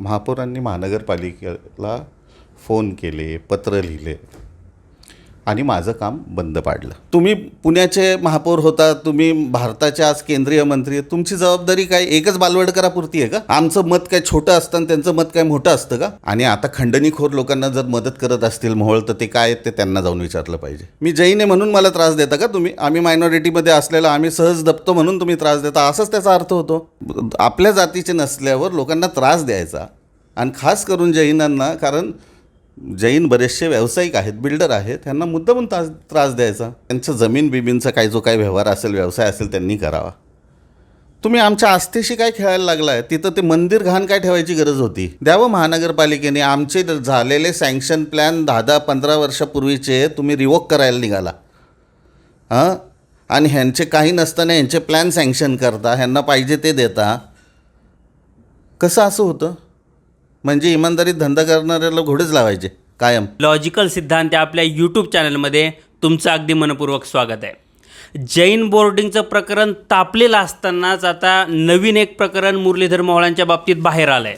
महापौरांनी महानगरपालिकेला फोन केले पत्र लिहिले. आणि माझं काम बंद पाडलं. तुम्ही पुण्याचे महापौर होता तुम्ही भारताचे आज केंद्रीय मंत्री तुमची जबाबदारी काय? एकच बालवडकरापुरती आहे का? आमचं मत काय छोटं असतं आणि त्यांचं मत काय मोठं असतं का? आणि आता खंडणीखोर लोकांना जर मदत करत असतील मोहळ तर ते काय आहेत ते त्यांना जाऊन विचारलं पाहिजे. मी जैन आहे म्हणून मला त्रास देता का तुम्ही? आम्ही मायनॉरिटीमध्ये असलेला आम्ही सहज दबतो म्हणून तुम्ही त्रास देता. असंच त्याचा अर्थ होतो. आपल्या जातीचे नसल्यावर लोकांना त्रास द्यायचा. आणि खास करून जैनांना कारण जैन बरेचसे व्यावसायिक आहेत बिल्डर आहेत त्यांना मुद्दामून त्रास त्रास द्यायचा. त्यांचं जमीन बिबींचा काय जो काही व्यवहार असेल व्यवसाय असेल त्यांनी करावा. तुम्ही आमच्या आस्थेशी काय खेळायला लागलाय? तिथं ते मंदिर घाण काय ठेवायची गरज होती? द्यावं महानगरपालिकेने आमचे झालेले सँक्शन प्लॅन दहा दहा पंधरा वर्षापूर्वीचे तुम्ही रिवोक करायला निघाला. हां? आणि ह्यांचे काही नसताना ह्यांचे प्लॅन सँक्शन करता ह्यांना पाहिजे ते देता. कसं असं होतं? म्हणजे इमानदारीत धंदा करणाऱ्याला घोडेच लावायचे कायम. लॉजिकल सिद्धांत या आपल्या यूट्यूब चॅनलमध्ये तुमचं अगदी मनपूर्वक स्वागत आहे. जैन बोर्डिंगचं प्रकरण तापलेलं असतानाच आता नवीन एक प्रकरण मुरलीधर मोहळांच्या बाबतीत बाहेर आलं आहे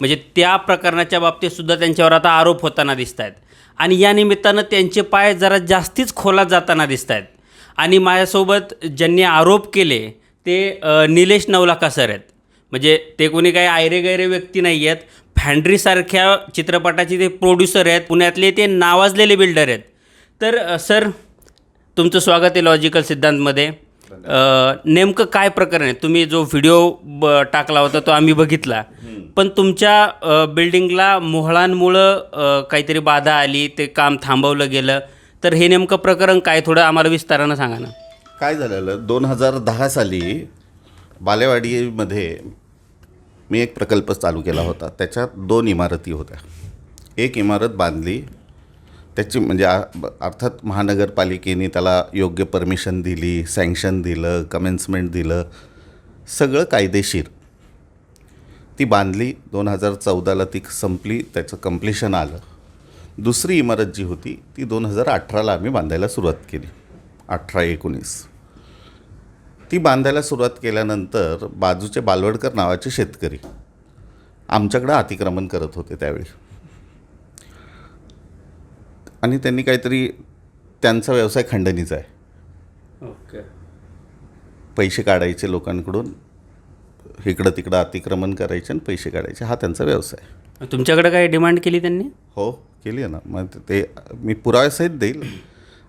म्हणजे त्या प्रकरणाच्या बाबतीतसुद्धा त्यांच्यावर आता आरोप होताना दिसत आहेत आणि या निमित्तानं त्यांचे पाय जरा जास्तीच खोलात जाताना दिसत आहेत आणि माझ्यासोबत ज्यांनी आरोप केले ते निलेश नवलाखा सर आहेत. म्हणजे ते कोणी काही आयरे गैरे व्यक्ती नाही आहेत फॅन्ड्रीसारख्या चित्रपटाचे ते प्रोड्युसर आहेत पुण्यातले ते नावाजलेले बिल्डर आहेत. तर सर तुमचं स्वागत आहे लॉजिकल सिद्धांतमध्ये. नेमकं काय प्रकरण आहे? तुम्ही जो व्हिडिओ ब टाकला होता तो आम्ही बघितला. पण तुमच्या बिल्डिंगला मोहळांमुळं काहीतरी बाधा आली ते काम थांबवलं गेलं. तर हे नेमकं प्रकरण काय? थोडं आम्हाला विस्तारानं सांगा ना. काय झालेलं? दोन हजार दहा साली बालेवाडीमध्ये मी एक प्रकल्प चालू केला होता. त्याच्यात दोन इमारती होत्या. एक इमारत बांधली. त्याची म्हणजे अर्थात महानगरपालिकेने त्याला योग्य परमिशन दिली सँक्शन दिलं कमेन्समेंट दिलं. सगळं कायदेशीर. ती बांधली. दोन हजार चौदाला ती संपली. त्याचं कम्प्लिशन आलं. दुसरी इमारत जी होती ती दोन हजार अठराला आम्ही बांधायला सुरुवात केली. अठरा एकोणीस. ती बांधायला सुरुवात केल्यानंतर बाजूचे बालवडकर नावाचे शेतकरी आमच्याकडं अतिक्रमण करत होते त्यावेळी. आणि त्यांनी काहीतरी त्यांचा व्यवसाय खंडणीचा आहे. ओके. पैसे काढायचे लोकांकडून इकडं तिकडं अतिक्रमण करायचे आणि पैसे काढायचे. हा त्यांचा व्यवसाय तुमच्याकडे काय डिमांड केली त्यांनी? हो केली आहे ना. मग ते मी पुराव्यासहित देईल.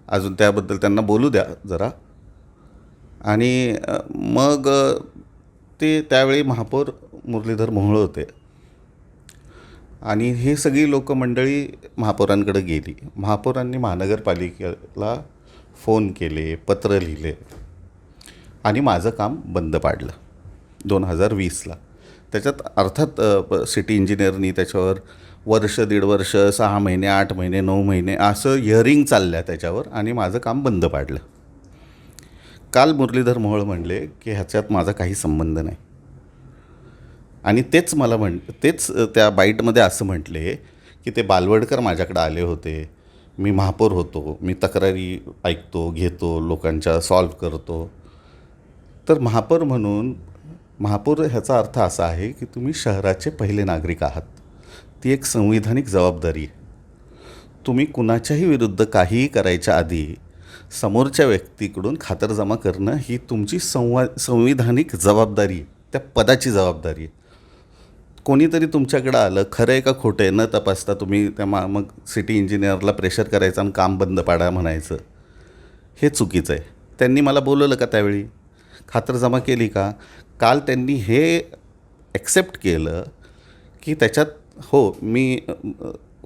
अजून त्याबद्दल त्यांना बोलू द्या जरा. आणि मग ते त्यावेळी महापौर मुरलीधर मोहोळ होते. आणि हे सगळी लोकमंडळी महापौरांकडे गेली. महापौरांनी महानगरपालिकेला फोन केले पत्र लिहिले आणि माझं काम बंद पाडलं दोन हजार वीसला. त्याच्यात अर्थात सिटी इंजिनियरनी त्याच्यावर वर्ष दीड वर्ष सहा महिने आठ महिने नऊ महिने असं हिअरिंग चालल्या त्याच्यावर आणि माझं काम बंद पाडलं. काल मुरलीधर मोहोळ म्हणले की ह्याच्यात माझा काही संबंध नाही. आणि तेच मला म्हण तेच त्या बाईटमध्ये असं म्हटले की ते बालवडकर माझ्याकडे आले होते. मी महापौर होतो मी तक्रारी ऐकतो घेतो लोकांच्या सॉल्व करतो. तर महापौर म्हणून महापौर ह्याचा अर्थ असा आहे की तुम्ही शहराचे पहिले नागरिक आहात. ती एक संविधानिक जबाबदारी आहे. तुम्ही कुणाच्याही विरुद्ध काहीही करायच्या आधी समोरच्या व्यक्तीकडून खातरजमा करणं ही तुमची संवा संविधानिक जबाबदारी आहे. त्या पदाची जबाबदारी आहे. कोणीतरी तुमच्याकडं आलं खरं आहे का खोटं आहे न तपासता तुम्ही त्या मा मग सिटी इंजिनियरला प्रेशर करायचं आणि काम बंद पाडा म्हणायचं. हे चुकीचं आहे. त्यांनी मला बोलवलं का त्यावेळी? खातरजमा केली का? काल त्यांनी हे ॲक्सेप्ट केलं की त्याच्यात हो मी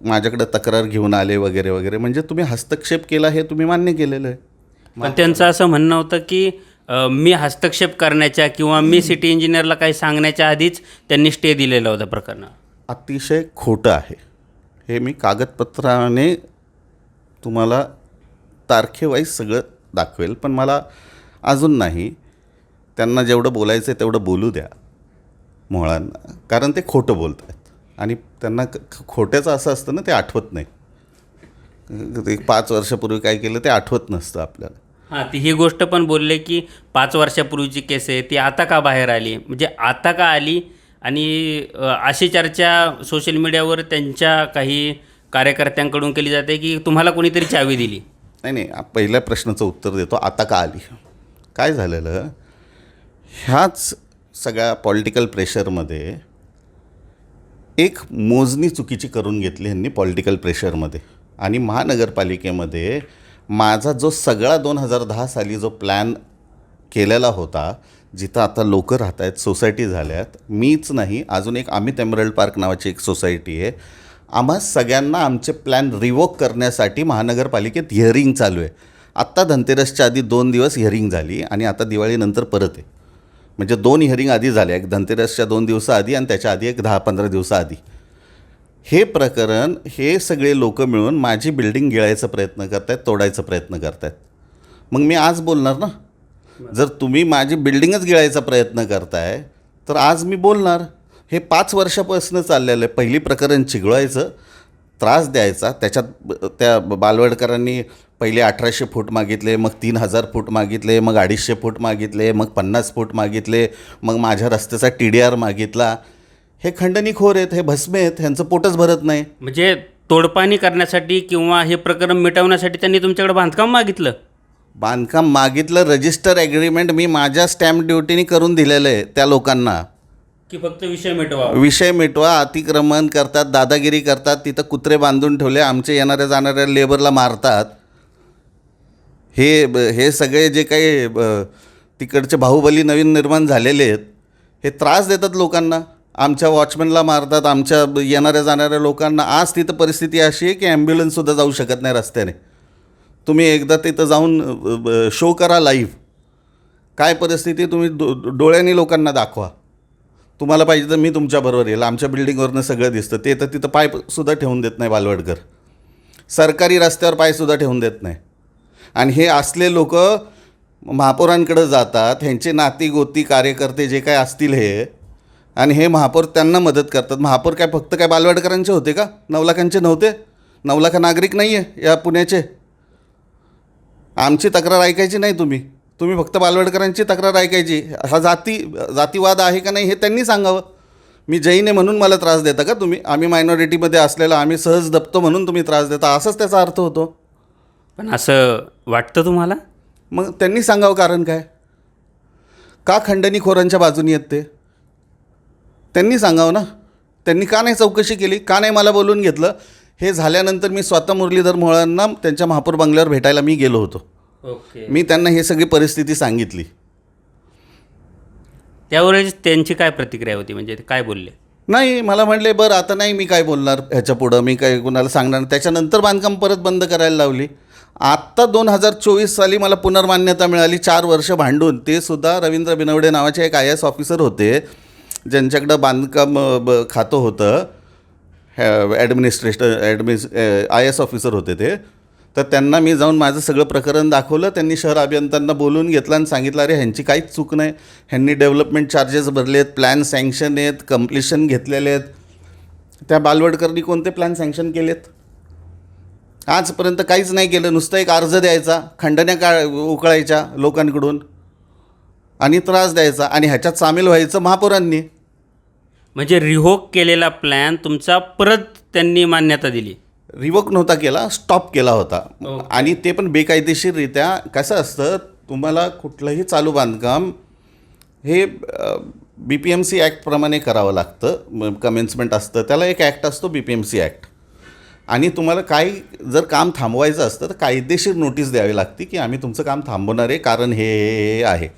माझ्याकडं तक्रार घेऊन आले वगैरे वगैरे. म्हणजे तुम्ही हस्तक्षेप केला हे तुम्ही मान्य केलेलं आहे. पण त्यांचं असं म्हणणं होतं की अ, मी हस्तक्षेप करण्याच्या किंवा मी सिटी इंजिनियरला काही सांगण्याच्या आधीच त्यांनी स्टे दिलेला होता प्रकरण. अतिशय खोटं आहे. हे मी कागदपत्राने तुम्हाला तारखेवाईज सगळं दाखवेल पण मला अजून नाही. त्यांना जेवढं बोलायचं आहे तेवढं बोलू द्या मोहळांना कारण ते खोटं बोलत आहेत आणि त्यांना खोट्याचं असं असतं ना ते आठवत नाही. ते पाच वर्षापूर्वी काय केलं ते आठवत नसतं आपल्याला. हां ती ही गोष्ट पण बोलले की पाच वर्षापूर्वीची केस आहे ती आता का बाहेर आली? म्हणजे आता का आली? आणि अशी चर्चा सोशल मीडियावर त्यांच्या काही कार्यकर्त्यांकडून केली जाते की तुम्हाला कोणीतरी चावी दिली? नाही नाही पहिल्या प्रश्नाचं उत्तर देतो आता का आली? काय झालेलं? ह्याच सगळ्या पॉलिटिकल प्रेशरमध्ये एक मोजणी चुकीची करून घेतली ह्यांनी पॉलिटिकल प्रेशरमध्ये आणि महानगरपालिकेमध्ये माझा जो सगळा दोन हजार दहा साली जो प्लॅन केलेला होता जिथं आता लोक राहत आहेत सोसायटी झाल्यात मीच नाही अजून एक अमित एमरल्ड पार्क नावाची एक सोसायटी आहे. आम्हा सगळ्यांना आमचे प्लॅन रिवोक करण्यासाठी महानगरपालिकेत हिअरिंग चालू आहे. आत्ता धनतेरसच्या आधी दोन दिवस हिअरिंग झाली आणि आता दिवाळीनंतर परत आहे. म्हणजे दोन हिअरिंग आधी झाल्या एक धनतेरसच्या दोन दिवसाआधी आणि त्याच्या आधी एक दहा पंधरा दिवसाआधी हे प्रकरण हे सगळे लोक मिळून माझी बिल्डिंग गिळायचा प्रयत्न करतायत तोडायचा प्रयत्न करतायत. मग मी आज बोलणार ना? जर तुम्ही माझी बिल्डिंगच गिळायचा प्रयत्न करताय तर आज मी बोलणार. हे पाच वर्षापासून चाललेलं आहे. पहिली प्रकरण चिघळायचं त्रास द्यायचा त्याच्यात त्या बालवडकरांनी पहिले अठराशे फूट मागितले मग तीन हजार फूट मागितले मग अडीचशे फूट मागितले मग पन्नास फूट मागितले मग माझ्या रस्त्याचा टी डी आर मागितला. हे खंडणीखोर आहेत हे भस्मे आहेत ह्यांचं पोटच भरत नाही. म्हणजे तोडपाणी करण्यासाठी किंवा हे प्रकरण मिटवण्यासाठी त्यांनी तुमच्याकडे बांधकाम मागितलं? बांधकाम मागितलं रजिस्टर ॲग्रीमेंट मी माझ्या स्टॅम्प ड्युटीने करून दिलेलं आहे त्या लोकांना. की फक्त विषय मिटवा. विषय मिटवा अतिक्रमण करतात दादागिरी करतात तिथं कुत्रे बांधून ठेवले आमचे येणाऱ्या जाणाऱ्या लेबरला मारतात. हे ब- हे सगळे जे काही ब- तिकडचे बाहुबली नवीन निर्माण झालेले आहेत हे त्रास देतात लोकांना. आमच्या वॉचमॅनला मारतात आमच्या येणाऱ्या जाणाऱ्या लोकांना. आज तिथं परिस्थिती अशी आहे की ॲम्ब्युलन्ससुद्धा जाऊ शकत नाही रस्त्याने. तुम्ही एकदा तिथं जाऊन ब- शो करा लाईव्ह काय परिस्थिती तुम्ही डो डोळ्यांनी लोकांना दाखवा. तुम्हाला पाहिजे तर मी तुमच्याबरोबर येईल. आमच्या बिल्डिंगवरनं सगळं दिसतं. ते तर तिथं पायसुद्धा ठेवून देत नाही बालवडकर. सरकारी रस्त्यावर पायसुद्धा ठेवून देत नाही. आणि हे असले लोक महापौरांकडे जातात ह्यांचे नाती गोती कार्यकर्ते जे काय असतील हे आणि हे महापौर त्यांना मदत करतात. महापौर काय फक्त काय बालवडकरांचे होते का? नऊ लाखांचे नव्हते? नऊ नागरिक नाही आहे या पुण्याचे. आमची तक्रार ऐकायची नाही तुम्ही. तुम्ही फक्त बालवडकरांची तक्रार ऐकायची. हा जाती जातीवाद आहे का नाही हे त्यांनी सांगावं. मी जैन आहे म्हणून मला त्रास देता का तुम्ही? आम्ही मायनॉरिटीमध्ये असलेला आम्ही सहज दबतो म्हणून तुम्ही त्रास देता. असंच त्याचा अर्थ होतो. पण असं वाटतं तुम्हाला? मग त्यांनी सांगावं कारण काय? का खंडणीखोरांच्या बाजूनी आहेत ते? त्यांनी सांगावं ना? त्यांनी का नाही चौकशी केली? का नाही मला बोलून घेतलं? हे झाल्यानंतर मी स्वतः मुरलीधर मोहळांना त्यांच्या महापौर बंगल्यावर भेटायला मी गेलो होतो. ओके. मी त्यांना ही सगळी परिस्थिती सांगितली. त्यावेळेस त्यांची काय प्रतिक्रिया होती? म्हणजे ते काय बोलले? नाही मला म्हणले बरं आता नाही मी काय बोलणार ह्याच्या पुढं. मी काय कुणाला सांगणार नाही." त्याच्यानंतर बांधकाम परत बंद करायला लावली. आत्ता दोन हजार चोवीस साली मला पुनर्मान्यता मिळाली चार वर्ष भांडून. ते सुद्धा रवींद्र बिनवडे नावाचे एक आय एस ऑफिसर होते ज्यांच्याकडं बांधकाम ब खातं होतं. ॲडमिनिस्ट्रेशन ॲडमिनिस आय एस ऑफिसर होते ते. तर त्यांना मी जाऊन माझं सगळं प्रकरण दाखवलं त्यांनी शहर अभियंत्यांना बोलून घेतलं आणि सांगितलं अरे ह्यांची काहीच चूक नाही. ह्यांनी डेव्हलपमेंट चार्जेस भरले आहेत प्लॅन सँक्शन आहेत कम्प्लिशन घेतलेले आहेत. त्या बालवडकरनी कोणते प्लॅन सँक्शन केलेत? आजपर्यंत काहीच नाही केलं. नुसतं एक अर्ज द्यायचा खंडण्या का उकळायच्या लोकांकडून आणि त्रास द्यायचा आणि ह्याच्यात सामील व्हायचं महापौरांनी. म्हणजे रिहोक केलेला प्लॅन तुमचा परत त्यांनी मान्यता दिली. रिवोक नव्हता केला स्टॉप केला होता. आणि ते पण बेकायदेशीररित्या कसं असतं तुम्हाला कुठलंही चालू बांधकाम हे बी पी एम सी ॲक्टप्रमाणे करावं लागतं. कमेन्समेंट असतं त्याला एक ॲक्ट असतो B P M C act आणि तुम्हाला काही जर काम थांबवायचं असतं तर कायदेशीर नोटीस द्यावी लागते की आम्ही तुमचं काम थांबवणार आहे कारण हे हे आहे.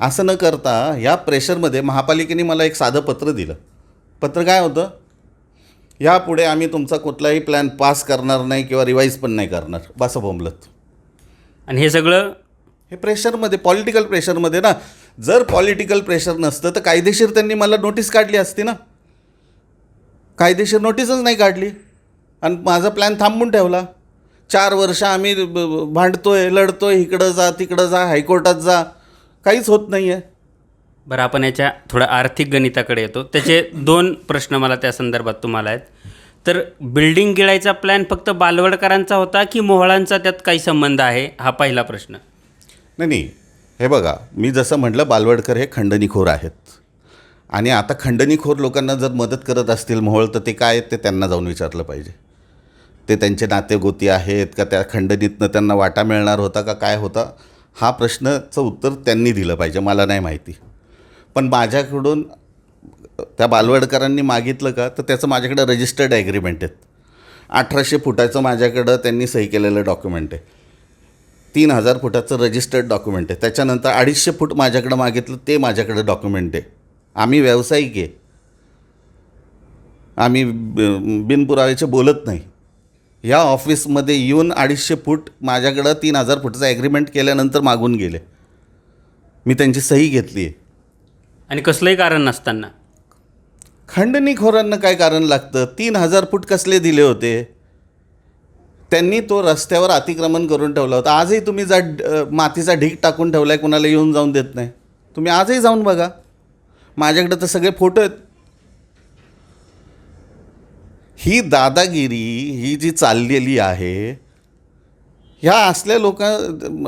असं न करता या प्रेशरमध्ये महापालिकेने मला एक साधं पत्र दिलं. पत्र काय होतं? यापुढे आम्ही तुमचा कुठलाही प्लॅन पास करणार नाही किंवा रिवाईज पण नाही करणार. बसं बोंबलत. आणि हे सगळं? हे प्रेशरमध्ये पॉलिटिकल प्रेशरमध्ये ना जर पॉलिटिकल प्रेशर नसतं तर कायदेशीर त्यांनी मला नोटीस काढली असती ना. कायदेशीर नोटीसच नाही काढली. आणि माझा प्लॅन थांबून ठेवला. चार वर्ष आम्ही ब- ब- भांडतोय लढतोय इकडं जा तिकडं जा हायकोर्टात जा. काहीच होत नाही आहे बरं आपण याच्या थोडं आर्थिक गणिताकडे येतो. त्याचे दोन प्रश्न मला त्या संदर्भात तुम्हाला आहेत. तर बिल्डिंग गिळायचा प्लॅन फक्त बालवडकरांचा होता की मोहळांचा त्यात काही संबंध आहे? हा पहिला प्रश्न. नाही नाही. हे बघा मी जसं म्हटलं बालवडकर हे खंडणीखोर आहेत. आणि आता खंडणीखोर लोकांना जर मदत करत असतील मोहोळ तर ते काय आहेत ते त्यांना जाऊन विचारलं पाहिजे. ते त्यांचे नातेगोती आहेत का त्या खंडणीतनं त्यांना वाटा मिळणार होता का काय होता हा प्रश्नाचं उत्तर त्यांनी दिलं पाहिजे मला नाही माहिती. पण माझ्याकडून त्या बालवडकरांनी मागितलं का तर त्याचं माझ्याकडे रजिस्टर्ड ॲग्रीमेंट आहेत. अठराशे फुटाचं माझ्याकडं त्यांनी सही केलेलं डॉक्युमेंट आहे. तीन हजार फुटाचं रजिस्टर्ड डॉक्युमेंट आहे. त्याच्यानंतर अडीचशे फूट माझ्याकडं मागितलं ते माझ्याकडं डॉक्युमेंट आहे. आम्ही व्यावसायिक आहे. आम्ही बिनपुराव्याचे बोलत नाही. ह्या ऑफिसमध्ये येऊन अडीचशे फूट माझ्याकडं तीन हजार फुटाचं ॲग्रीमेंट केल्यानंतर मागून गेले. मी त्यांची सही घेतली आहे. आणि कसलंही कारण नसताना? खंडणीखोरांना काय कारण लागतं? तीन हजार फूट कसले दिले होते? त्यांनी तो रस्त्यावर अतिक्रमण करून ठेवला होता. आजही तुम्ही जा मातीचा ढीक टाकून ठेवला आहे कुणाला येऊन जाऊन देत नाही. तुम्ही आजही जाऊन बघा. माझ्याकडे तर सगळे फोटो आहेत. ही दादागिरी ही जी चाललेली आहे ह्या असल्या लोक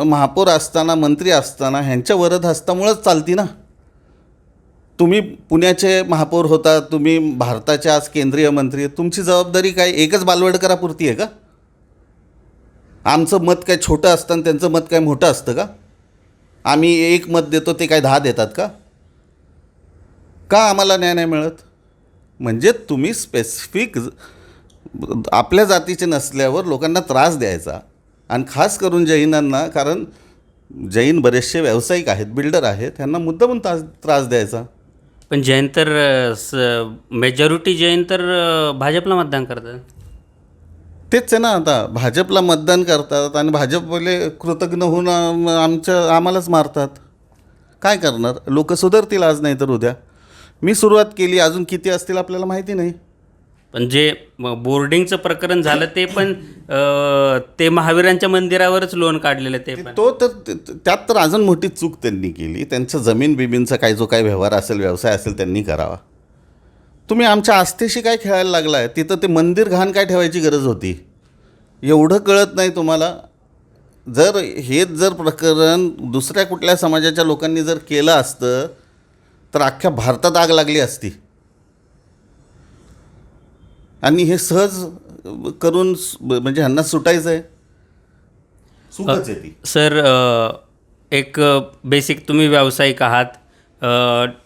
महापौर असताना मंत्री असताना ह्यांच्या वरद हस्तामुळंच चालती ना? तुम्ही पुण्याचे महापौर होता तुम्ही भारताचे आज केंद्रीय मंत्री तुमची जबाबदारी काय? एकच बालवडकरापुरती आहे का? आमचं मत काय छोटं असतं आणि त्यांचं मत काय मोठं असतं का? आम्ही एक मत देतो ते काय दहा देतात का? का आम्हाला न्याय नाही मिळत? म्हणजे तुम्ही स्पेसिफिक आपल्या जातीचे नसल्यावर लोकांना त्रास द्यायचा. आणि खास करून जैनांना कारण जैन बरेचसे व्यावसायिक आहेत बिल्डर आहेत ह्यांना मुद्दामून त्रास त्रास द्यायचा. पण जैन तर मेजॉरिटी जैन तर भाजपला मतदान करतात. तेच आहे ना आता. भाजपला मतदान करतात आणि भाजपवाले कृतज्ञ होऊन आम- आमच्या आम्हालाच मारतात. काय करणार? लोक सुधारतील आज नाही तर उद्या. मी सुरुवात केली अजून किती असतील आपल्याला माहिती नाही. पण जे बोर्डिंगचं प्रकरण झालं ते पण ते महावीरांच्या मंदिरावरच लोन काढलेलं ते पण. तो तर त्यात तर अजून मोठी चूक त्यांनी केली. त्यांचं जमीन बिबींचा काय जो काय व्यवहार असेल व्यवसाय असेल त्यांनी करावा. तुम्ही आमच्या आस्थेशी काय खेळायला लागला आहे तिथं ते मंदिर घाण काय ठेवायची गरज होती? एवढं कळत नाही तुम्हाला? जर हेच जर प्रकरण दुसऱ्या कुठल्या समाजाच्या लोकांनी जर केलं असतं तर अख्ख्या भारतात आग लागली असती. आणि हे सहज करून म्हणजे ह्यांना सुटायचं आहे चूकच आहे ती. सर अ, एक बेसिक तुम्ही व्यावसायिक आहात. अ,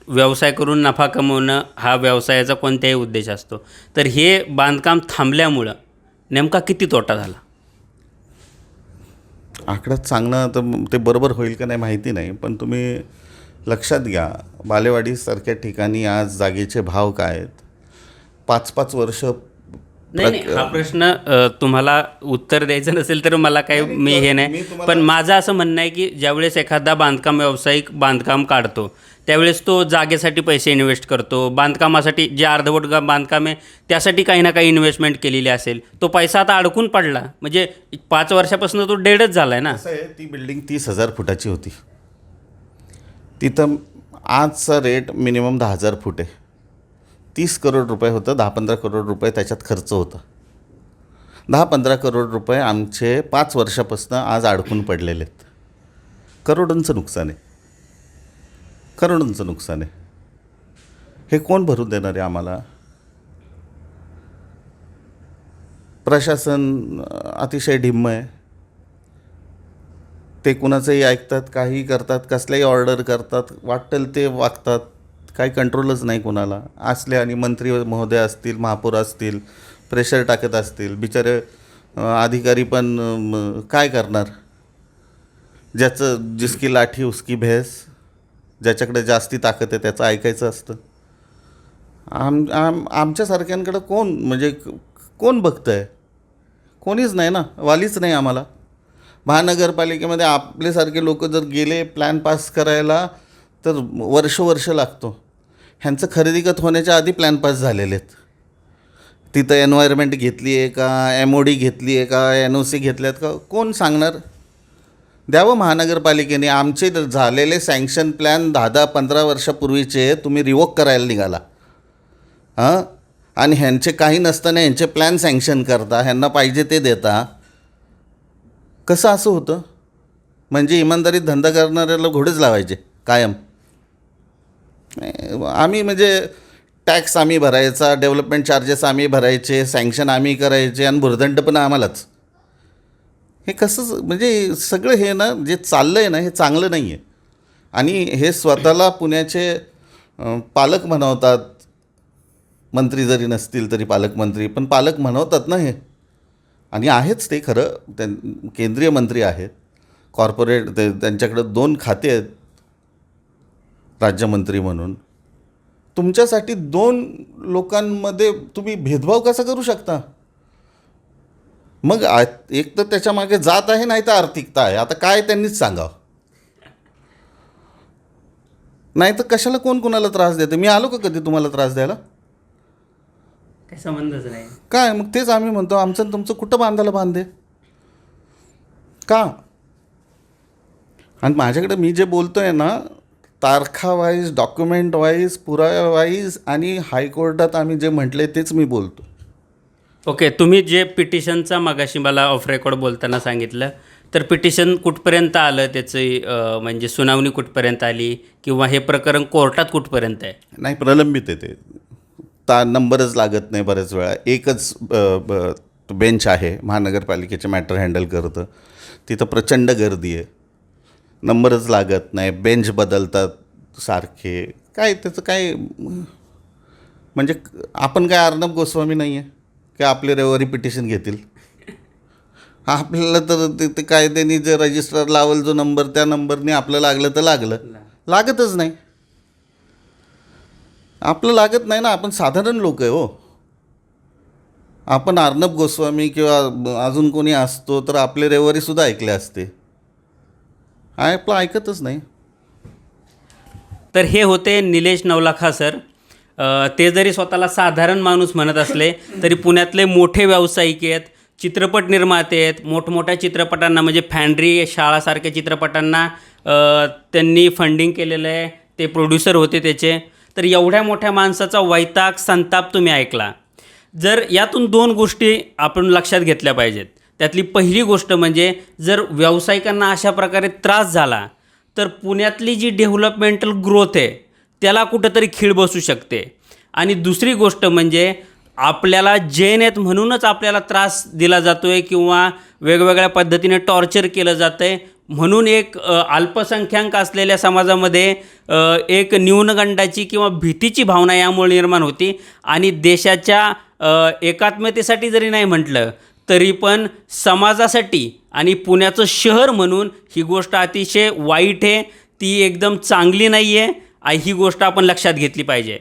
व्यवसाय करून नफा कमवणं हा व्यवसायाचा कोणत्याही उद्देश असतो. तर हे बांधकाम थांबल्यामुळं नेमका किती तोटा झाला? आकड्यात सांगणं तर ते बरोबर होईल का नाही माहिती नाही पण तुम्ही लक्षात घ्या बालेवाडीसारख्या ठिकाणी आज जागेचे भाव काय आहेत? पाच पाच वर्ष नाही नाही हा प्रश्न अ, तुम्हाला उत्तर द्यायचं नसेल तर मला काही मी हे नाही. पण माझं असं म्हणणं आहे की ज्यावेळेस एखादा बांधकाम व्यावसायिक बांधकाम काढतो त्यावेळेस तो जागेसाठी पैसे इन्व्हेस्ट करतो. बांधकामासाठी जे अर्धवट गा- बांधकाम आहे त्यासाठी काही ना काही इन्व्हेस्टमेंट केलेली असेल. तो पैसा आता अडकून पडला. म्हणजे पाच वर्षापासून तो डेडच झाला आहे ना. असं आहे ती बिल्डिंग तीस हजार फुटाची होती. तिथं आजचा रेट मिनिमम दहा हजार फूट आहे. तीस करोड रुपये होतं दहा पंधरा करोड रुपये त्याच्यात खर्च होता. दहा पंधरा करोड रुपये आमचे पाच वर्षापासून आज अडकून पडलेले आहेत. करोडोंचं नुकसान आहे. करोडोंचं नुकसान आहे. हे कोण भरून देणार आहे आम्हाला? प्रशासन अतिशय ढिम्म आहे. ते कुणाचंही ऐकतात काही करतात कसल्याही ऑर्डर करतात वाटेल ते वागतात. काही कंट्रोलच नाही कुणाला. असले आणि मंत्री महोदय असतील महापौर असतील प्रेशर टाकत असतील बिचारे अधिकारी पण काय करणार? ज्याचं जिसकी लाठी उसकी भैस ज्याच्याकडे जास्ती ताकद आहे त्याचं ऐकायचं असतं. आम आम आमच्यासारख्यांकडं कोण? म्हणजे कोण बघतं आहे कोणीच नाही ना? वालीच नाही आम्हाला. महानगरपालिकेमध्ये आपल्यासारखे लोक जर गेले प्लॅन पास करायला तर वर्ष वर्ष लागतो. ह्यांचं खरेदीगत होण्याच्या आधी प्लॅन पास झालेले आहेत. तिथं एन्व्हायरमेंट घेतली आहे का एम ओ डी घेतली आहे का एन ओ सी घेतल्यात का कोण सांगणार? द्यावं महानगरपालिकेने. आमचे झालेले सँक्शन प्लॅन दहा दहा पंधरा वर्षापूर्वीचे तुम्ही रिवोक करायला निघाला. हां? आणि ह्यांचे काही नसताना ह्यांचे प्लॅन सँक्शन करता. ह्यांना पाहिजे ते देता. कसं असं होतं? म्हणजे इमानदारीत धंदा करणाऱ्याला घोडेच लावायचे कायम. आम्ही म्हणजे टॅक्स आम्ही भरायचा डेव्हलपमेंट चार्जेस आम्ही भरायचे सँक्शन आम्ही करायचे आणि भुर्दंड पण आम्हालाच. हे कसं म्हणजे सगळं हे ना जे चाललं आहे ना हे चांगलं नाही आहे आणि हे स्वतःला पुण्याचे पालक म्हणवतात. मंत्री जरी नसतील तरी पालकमंत्री पण पालक म्हणवतात ना हे. आणि आहेच ते खरं. त्यां केंद्रीय मंत्री आहेत. कॉर्पोरेट ते त्यांच्याकडं दोन खाते आहेत. राज्यमंत्री म्हणून. तुमच्यासाठी दोन लोकांमध्ये तुम्ही भेदभाव कसा करू शकता? मग आ एक तर त्याच्यामागे जात आहे नाही तर आर्थिकता आहे. आता काय त्यांनीच सांगावं? नाही तर कशाला कोण कोणाला त्रास देते? मी आलो का कधी तुम्हाला त्रास द्यायला? काही संबंधच नाही. काय मग तेच आम्ही म्हणतो आमचं आणि तुमचं कुठं बांधायला बांधे का? आणि माझ्याकडे मी जे बोलतो आहे ना तारखा वाईज डॉक्युमेंट वाईज पुराव्या वाईज आणि हायकोर्टात आम्ही जे म्हटले तेच मी बोलतो. ओके तुम्ही जे पिटिशनचा मागाशी मला ऑफ रेकॉर्ड बोलताना सांगितलं तर पिटिशन कुठपर्यंत आलं त्याची अं, म्हणजे सुनावणी कुठपर्यंत आली किंवा हे प्रकरण कोर्टात कुठपर्यंत आहे? नाही प्रलंबित आहे ते. ता नंबरच लागत नाही बऱ्याच वेळा. एकच बेंच आहे महानगरपालिकेचे मॅटर हँडल करतं. तिथं प्रचंड गर्दी आहे. नंबरच लागत नाही. बेंच बदलतात सारखे. काय त्याचं काय म्हणजे आपण काय अर्णब गोस्वामी नाही आहे की आपले रविवारी पिटिशन घेतील? आपल्याला तर ते ते कायद्याने जे रजिस्टर लावल जो नंबर त्या नंबरने आपलं लागलं तर लागलं. लागतच नाही. आपलं लागत नाही ना आपण साधारण लोक आहे हो. आपण अर्णब गोस्वामी किंवा अजून कोणी असतो तर आपले रेवारीसुद्धा ऐकले असते. आपलं ऐकतच नाही. तर हे होते निलेश नवलाखा सर. ते जरी स्वतःला साधारण माणूस म्हणत असले तरी पुण्यातले मोठे व्यावसायिक आहेत चित्रपट निर्माते आहेत मोठमोठ्या चित्रपटांना म्हणजे फॅन्ड्री शाळासारख्या चित्रपटांना त्यांनी फंडिंग केलेलं आहे ते प्रोड्युसर होते त्याचे. तर एवढ्या मोठ्या माणसाचा वैताग संताप तुम्ही ऐकला. जर यातून दोन गोष्टी आपण लक्षात घेतल्या पाहिजेत. त्यातली पहिली गोष्ट म्हणजे जर व्यावसायिकांना अशा प्रकारे त्रास झाला तर पुण्यातली जी डेव्हलपमेंटल ग्रोथ आहे त्याला कुठंतरी खीळ बसू शकते. आणि दुसरी गोष्ट म्हणजे आपल्याला जैन आहेत म्हणूनच आपल्याला त्रास दिला जातो आहे किंवा वेगवेगळ्या पद्धतीने टॉर्चर केलं जातं आहे म्हणून एक अल्पसंख्याक असलेल्या समाजामध्ये एक न्यूनगंडाची किंवा भीतीची भावना यामुळे निर्माण होती आणि देशाच्या एकात्मतेसाठी जरी नाही म्हटलं तरी पण समाजासाठी आणि पुण्याचं शहर म्हणून ही गोष्ट अतिशय वाईट आहे ती एकदम चांगली नाही आहे आणि ही गोष्ट आपण लक्षात घेतली पाहिजे.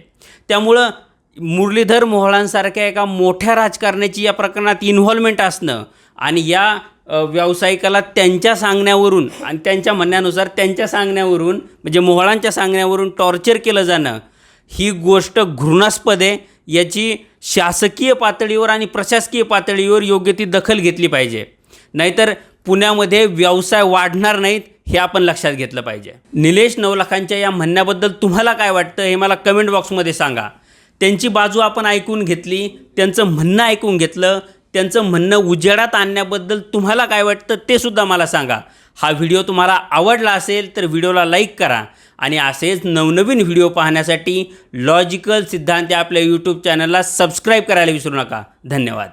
त्यामुळं मुरलीधर मोहळांसारख्या एका मोठ्या राजकारण्याची या प्रकरणात इन्व्हॉल्वमेंट असणं आणि या व्यावसायिकाला त्यांच्या सांगण्यावरून आणि त्यांच्या म्हणण्यानुसार त्यांच्या सांगण्यावरून म्हणजे मोहळांच्या सांगण्यावरून टॉर्चर केलं जाणं ही गोष्ट घृणास्पद आहे. याची शासकीय पातळीवर आणि प्रशासकीय पातळीवर योग्य ती दखल घेतली पाहिजे. नाहीतर पुण्यामध्ये व्यवसाय वाढणार नाहीत हे आपण लक्षात घेतलं पाहिजे. निलेश नवलाखांच्या या म्हणण्याबद्दल तुम्हाला काय वाटतं हे मला कमेंट बॉक्समध्ये सांगा. त्यांची बाजू आपण ऐकून घेतली त्यांचं म्हणणं ऐकून घेतलं त्यांचं म्हणणं उजेडात आणण्याबद्दल तुम्हाला काय वाटतं ते सुद्धा मला सांगा. हा व्हिडिओ तुम्हाला आवडला असेल तर व्हिडिओला लाईक करा आणि असेच नवनवीन व्हिडिओ पाहण्यासाठी लॉजिकल सिद्धांत या आपल्या यूट्यूब चॅनलला सबस्क्राईब करायला विसरू नका. धन्यवाद.